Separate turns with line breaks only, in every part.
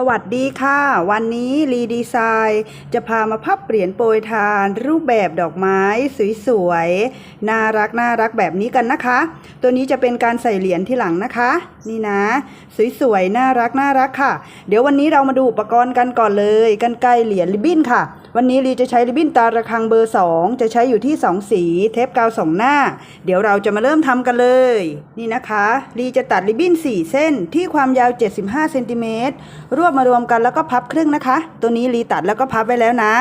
สวัสดีค่ะ วันนี้รีดีไซน์จะพามาพับเปลี่ยนโปรยทาน รูปแบบดอกไม้สวยๆ น่ารักน่ารักแบบนี้กันนะคะ ตัวนี้จะเป็นการใส่เหรียญที่หลังนะคะ นี่นะ สวยๆ น่ารักน่ารักค่ะ เดี๋ยววันนี้เรามาดูอุปกรณ์กันก่อนเลย กันไกลเหรียญริบบิ้นค่ะ วันนี้รีจะใช้ริบบิ้นตาระคังเบอร์ 2 จะใช้อยู่ที่ 2 สี เทปกาวสองหน้า เดี๋ยวเราจะมาเริ่มทำกันเลย นี่นะคะรีจะตัดริบบิ้น 4 เส้นที่ความยาว 75เซนติเมตรรวบมารวมกันแล้วก็พับครึ่งนะคะ ตัวนี้รีตัดแล้วก็พับไว้แล้วนะ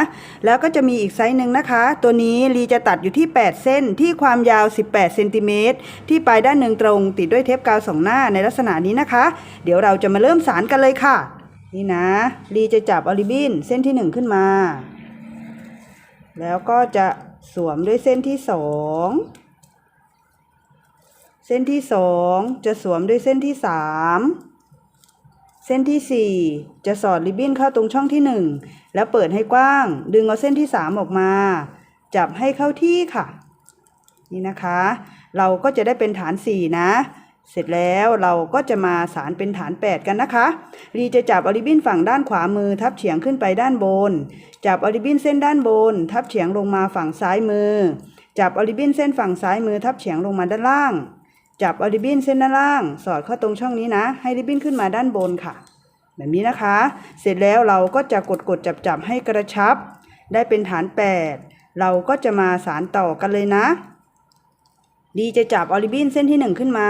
แล้วก็จะมีอีกไซส์หนึ่งนะคะ ตัวนี้รีจะตัดอยู่ที่ 8 เส้นที่ความยาว 18เซนติเมตรที่ปลายด้านหนึ่งตรง ติดด้วยเทปกาวสองหน้าในลักษณะนี้นะคะ เดี๋ยวเราจะมาเริ่มสารกันเลยค่ะ นี่นะรีจะจับออริบินเส้นที่หนึ่งขึ้นมา แล้วก็จะสวมด้วยเส้นที่สองเส้นที่สองจะสวมด้วยเส้นที่สามเส้นที่สี่จะสอดริบบิ้นเข้าตรงช่องที่หนึ่งแล้วเปิดให้กว้าง ดึงเอาเส้นที่สามออกมา จับให้เข้าที่ค่ะ นี่นะคะ เราก็จะได้เป็นฐานสี่นะ เสร็จแล้วเราก็จะมาสารเป็นฐาน 8 กันนะคะ รีจะจับออริบินฝั่งด้านขวามือทับเฉียงขึ้นไปด้านบน จับออริบินเส้นด้านบน ทับเฉียงลงมาฝั่งซ้ายมือ จับออริบินเส้นฝั่งซ้ายมือทับเฉียงลงมาด้านล่าง จับออริบินเส้นด้านล่าง สอดเข้าตรงช่องนี้นะ ให้ริบบิ้นขึ้นมาด้านบนค่ะ แบบนี้นะคะ เสร็จแล้วเราก็จะกดกดจับจับให้กระชับ ได้เป็นฐาน 8 เราก็จะมาสารต่อกันเลยนะ ดีจะจับออริบินเส้นที่ 1 ขึ้นมา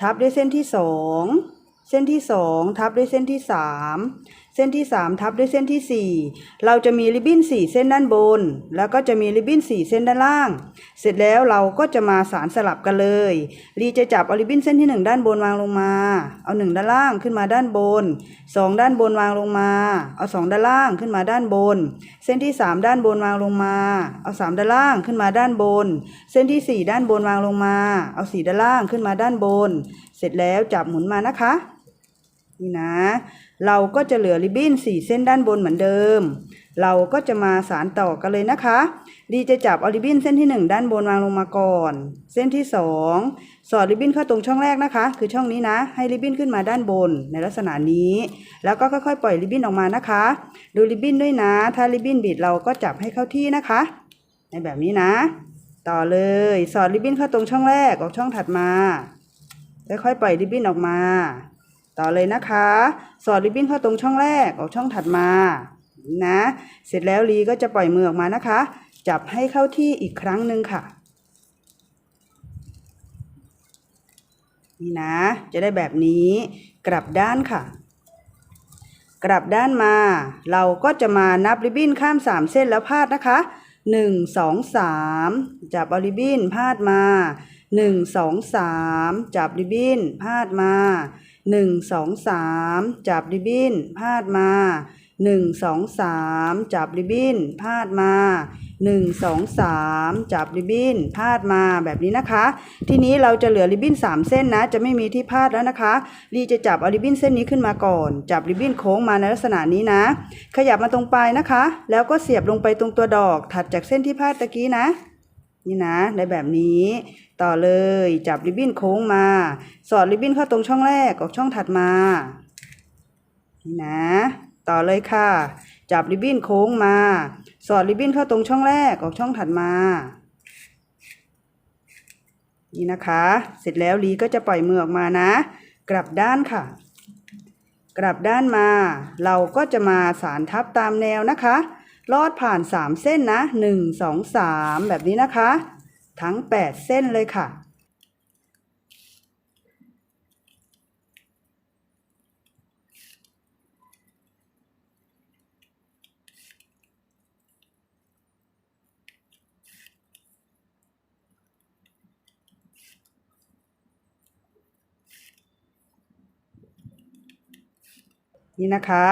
ทับด้วยเส้นที่สอง เส้นที่ 2 ทับด้วยเส้นที่ 3 เส้นที่ 3 ทับด้วยเส้นทีสี่ 4 เราจะมีริบบิ้น 4 เส้นด้านบน แล้วก็จะมีริบบิ้น 4 เส้นด้านล่าง เสร็จแล้วเราก็จะมาสารสลับกันเลย รีจะจับออริบบิ้นเส้นที่ 1 ด้านบนวางลงมา เอา 1 ด้านล่างขึ้นมาด้านบน 2 ด้านบนวางลงมา เอา 2 ด้านล่างขึ้นมาด้านบน เส้นที่ 3 ด้านบนวางลงมา เอา 3 ด้านล่างขึ้นมาด้านบน เส้นที่ 4 ด้านบนวางลงมา เอา 4 ด้านล่างขึ้นมาด้านบน เสร็จแล้วจับหมุนมานะคะ นี่นะ เราก็จะเหลือริบบิ้น4เส้นด้านบนเหมือนเดิม เราก็จะมาสารต่อกันเลยนะคะ ดีจะจับออริบบิ้นเส้นที่ 1 ด้านบนวางลงมาก่อน เส้นที่ 2 สอดริบบิ้นเข้าตรงช่องแรกนะคะ คือช่องนี้นะ ให้ริบบิ้นขึ้นมาด้านบนในลักษณะนี้ แล้วก็ค่อยๆ ปล่อยริบบิ้นออกมานะคะ ดูริบบิ้นด้วยนะ ถ้าริบบิ้นบิดเราก็จับให้เข้าที่นะคะ ในแบบนี้นะ ต่อเลย สอดริบบิ้นเข้าตรงช่องแรกออกช่องถัดมาค่อยๆปล่อยริบบิ้นออกมา ต่อเลยนะคะ สอดริบบิ้นเข้าตรงช่องแรกออกช่องถัดมานะ เสร็จแล้วลีก็จะปล่อยมือออกมานะคะ จับให้เข้าที่อีกครั้งหนึ่งค่ะ นี่นะ จะได้แบบนี้ กลับด้านค่ะ กลับด้านมา เราก็จะมานับริบบิ้นข้ามสามเส้นแล้วพาดนะคะหนึ่งสองสามจับเอาริบบิ้นพาดมาหนึ่งสองสามจับริบบิ้นพาดมา หนึ่งสองสามจับริบบิ้นพาดมาหนึ่งสองสามจับริบบิ้นพาดมาหนึ่งสองสามจับริบบิ้นพาดมาแบบนี้นะคะ ทีนี้เราจะเหลือริบบิ้นสามเส้นนะ จะไม่มีที่พาดแล้วนะคะ รีจะจับเอาริบบิ้นเส้นนี้ขึ้นมาก่อน จับริบบิ้นโค้งมาในลักษณะนี้นะ ขยับมาตรงปลายนะคะ แล้วก็เสียบลงไปตรงตัวดอกถัดจากเส้นที่พาดตะกี้นะ นี่นะในแบบนี้ ต่อเลยจับริบบิ้นโค้งมา สอดริบบิ้นเข้าตรงช่องแรกออกช่องถัดมานี่นะ ต่อเลยค่ะ จับริบบิ้นโค้งมา สอดริบบิ้นเข้าตรงช่องแรกออกช่องถัดมา นี่นะคะ เสร็จแล้วลีก็จะปล่อยมือออกมานะ กลับด้านค่ะ กลับด้านมา เราก็จะมาสารทับตามแนวนะคะ ลอดผ่าน3เส้นนะ1 2 3แบบนี้นะคะ ทั้ง 8 เส้นเลยค่ะ นี่นะคะ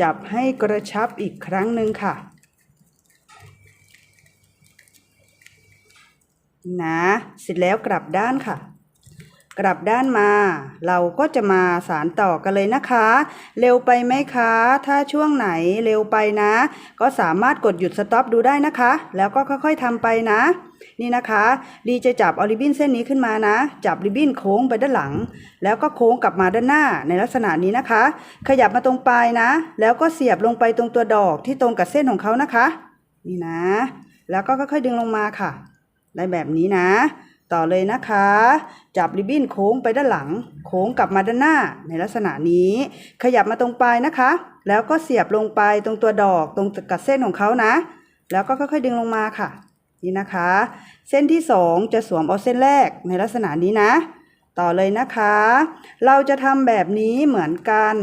จับให้กระชับอีกครั้งหนึ่งค่ะ นะเสร็จแล้วกลับด้านค่ะ กลับด้านมา เราก็จะมาสารต่อกันเลยนะคะ เร็วไปไหมคะ ถ้าช่วงไหนเร็วไปนะ ก็สามารถกดหยุดสต็อปดูได้นะคะ แล้วก็ค่อยๆทำไปนะ นี่นะคะดีจะจับอริบินเส้นนี้ขึ้นมานะ จับริบบิ้นโค้งไปด้านหลัง แล้วก็โค้งกลับมาด้านหน้าในลักษณะนี้นะคะ ขยับมาตรงปลายนะ แล้วก็เสียบลงไปตรงตัวดอกที่ตรงกับเส้นของเขานะคะ นี่นะ แล้วก็ค่อยๆดึงลงมาค่ะ ได้แบบนี้นะ ต่อเลยนะคะ จับริบบิ้นโค้งไปด้านหลัง โค้งกลับมาด้านหน้าในลักษณะนี้ ขยับมาตรงปลายนะคะ แล้วก็เสียบลงไปตรงตัวดอกตรงกับเส้นของเขานะ แล้วก็ค่อยๆดึงลงมาค่ะ นี่นะคะ เส้นที่ 2 จะสวมเอาเส้นแรกในลักษณะนี้นะ ต่อเลยนะคะ เราจะทำแบบนี้เหมือนกัน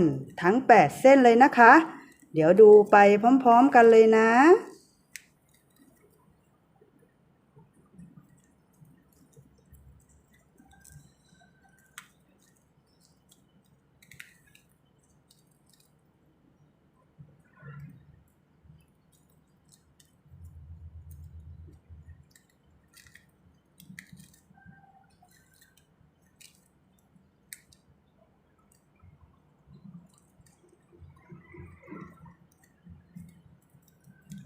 ทั้ง 8 เส้นเลยนะคะ เดี๋ยวดูไปพร้อม ๆ กันเลยนะ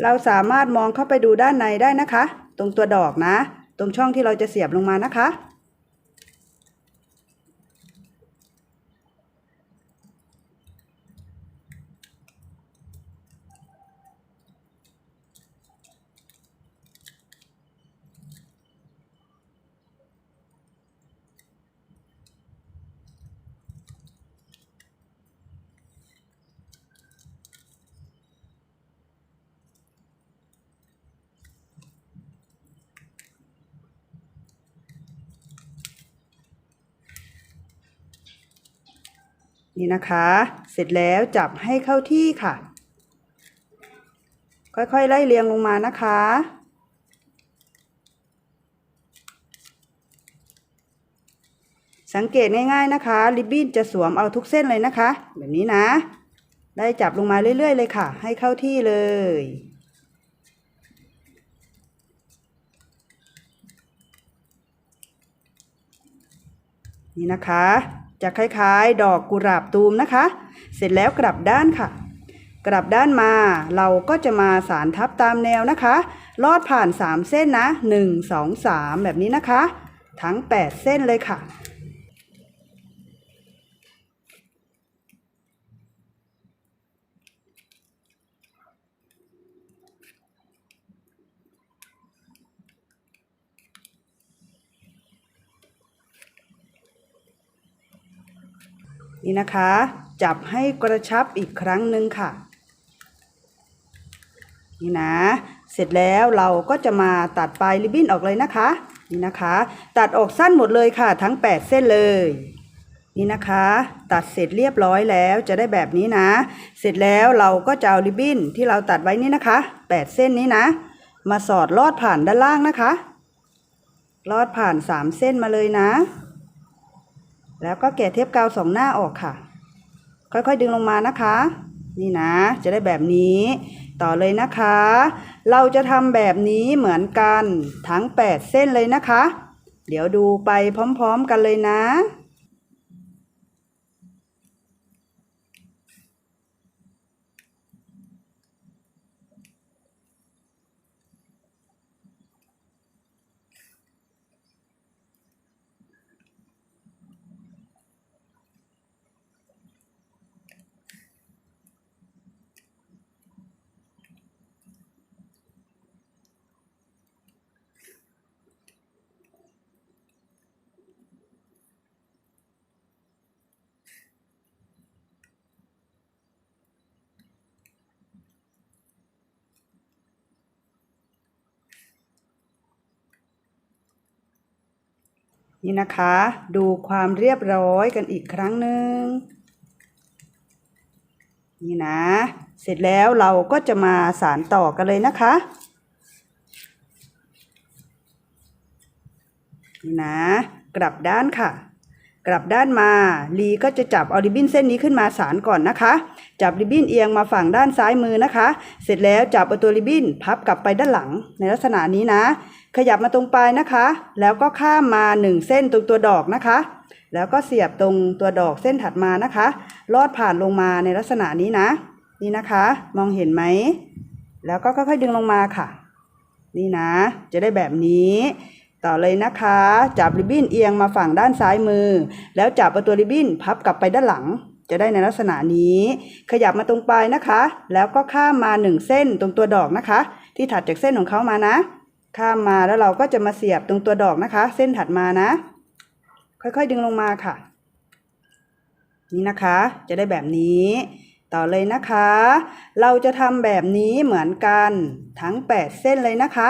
เราสามารถมองเข้าไปดูด้านในได้นะคะ ตรงตัวดอกนะ ตรงช่องที่เราจะเสียบลงมานะคะ นี่นะคะ เสร็จแล้วจับให้เข้าที่ค่ะ ค่อยๆไล่เรียงลงมานะคะ สังเกตง่ายๆนะคะ ริบบิ้นจะสวมเอาทุกเส้นเลยนะคะ แบบนี้นะ ได้จับลงมาเรื่อยๆเลยค่ะ ให้เข้าที่เลยนี่นะคะ จะคล้ายๆ ดอกกุหลาบตูมนะคะ เสร็จแล้วกลับด้านค่ะ กลับด้านมาเราก็จะมาสารทับตามแนวนะคะ ลอดผ่าน 3 เส้นนะ 1 2 3 แบบนี้นะคะ ทั้ง 8 เส้นเลยค่ะ นี่นะคะ จับให้กระชับอีกครั้งหนึ่งค่ะ นี่นะ เสร็จแล้วเราก็จะมาตัดปลายริบบิ้นออกเลยนะคะ นี่นะคะ ตัดออกสั้นหมดเลยค่ะ ทั้ง 8 เส้นเลยนี่นะคะ ตัดเสร็จเรียบร้อยแล้วจะได้แบบนี้นะ เสร็จแล้วเราก็จะเอาริบบิ้นที่เราตัดไว้นี่นะคะ 8 เส้นนี้นะ มาสอดลอดผ่านด้านล่างนะคะ ลอดผ่าน 3 เส้นมาเลยนะ แล้วก็แกะเทปกาวสองหน้าออกค่ะ ค่อยๆดึงลงมานะคะ นี่นะ จะได้แบบนี้ ต่อเลยนะคะ เราจะทำแบบนี้เหมือนกันทั้ง 8 เส้นเลยนะคะ เดี๋ยวดูไปพร้อมๆกันเลยนะ นี่นะคะ ดูความเรียบร้อยกันอีกครั้งหนึ่งนี่นะ เสร็จแล้วเราก็จะมาสารต่อกันเลยนะคะนี่นะ กลับด้านค่ะ กลับด้านมา ลีก็จะจับเอาริบบิ้นเส้นนี้ขึ้นมาสารก่อนนะคะ จับริบบิ้นเอียงมาฝั่งด้านซ้ายมือนะคะ เสร็จแล้วจับเอาตัวริบบิ้นพับกลับไปด้านหลังในลักษณะนี้นะ ขยับมาตรงปลายนะคะ แล้วก็ข้ามมาหนึ่งเส้นตรงตัวดอกนะคะ แล้วก็เสียบตรงตัวดอกเส้นถัดมานะคะ ลอดผ่านลงมาในลักษณะนี้นะ นี่นะคะ มองเห็นไหม แล้วก็ค่อยๆดึงลงมาค่ะ นี่นะ จะได้แบบนี้ ต่อเลยนะคะ จับริบบิ้นเอียงมาฝั่งด้านซ้ายมือ แล้วจับเอาตัวริบบิ้นพับกลับไปด้านหลัง จะได้ในลักษณะนี้ ขยับมาตรงปลายนะคะ แล้วก็ข้ามมาหนึ่งเส้นตรงตัวดอกนะคะ ที่ถัดจากเส้นของเขามานะ ข้ามมาแล้วเราก็จะมาเสียบตรงตัวดอกนะคะ เส้นถัดมานะ ค่อยๆดึงลงมาค่ะ นี่นะคะ จะได้แบบนี้ต่อเลยนะคะ เราจะทำแบบนี้เหมือนกันทั้ง 8 เส้นเลยนะคะ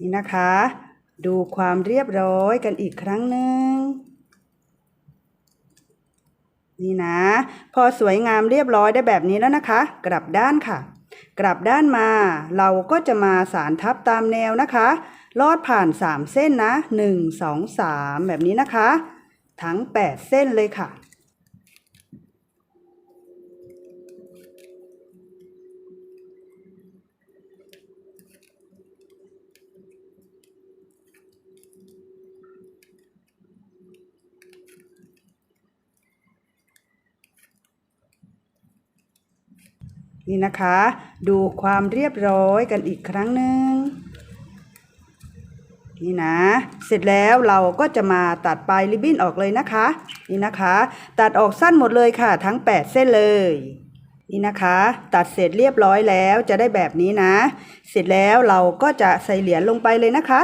นี่นะคะ ดูความเรียบร้อยกันอีกครั้งหนึ่งนี่นะ พอสวยงามเรียบร้อยได้แบบนี้แล้วนะคะ กลับด้านค่ะ กลับด้านมาเราก็จะมาสารทับตามแนวนะคะ ลอดผ่าน 3 เส้นนะ 1 2 3 แบบนี้นะคะ ทั้ง 8 เส้นเลยค่ะ นี่นะคะ ดูความเรียบร้อยกันอีกครั้งหนึ่งนี่นะ เสร็จแล้วเราก็จะมาตัดปลายริบบิ้นออกเลยนะคะ นี่นะคะ ตัดออกสั้นหมดเลยค่ะ ทั้ง 8 เส้นเลย นี่นะคะ ตัดเสร็จเรียบร้อยแล้วจะได้แบบนี้นะ เสร็จแล้วเราก็จะใส่เหรียญลงไปเลยนะคะ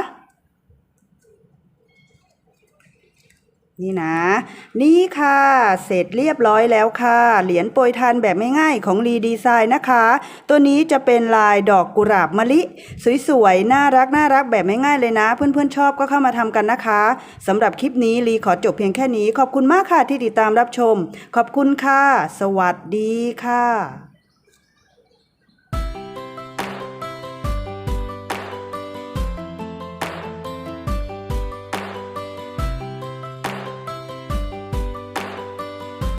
นี่นะ นี่ค่ะ เสร็จเรียบร้อยแล้วค่ะ เหรียญโปรยทานแบบง่ายๆของรีดีไซน์นะคะ ตัวนี้จะเป็นลายดอกกุหลาบมะลิ สวยๆ น่ารักน่ารักแบบง่ายๆเลยนะ เพื่อนๆชอบก็เข้ามาทำกันนะคะสำหรับคลิปนี้รีขอจบเพียงแค่นี้ ขอบคุณมากค่ะที่ติดตามรับชม ขอบคุณค่ะ สวัสดีค่ะ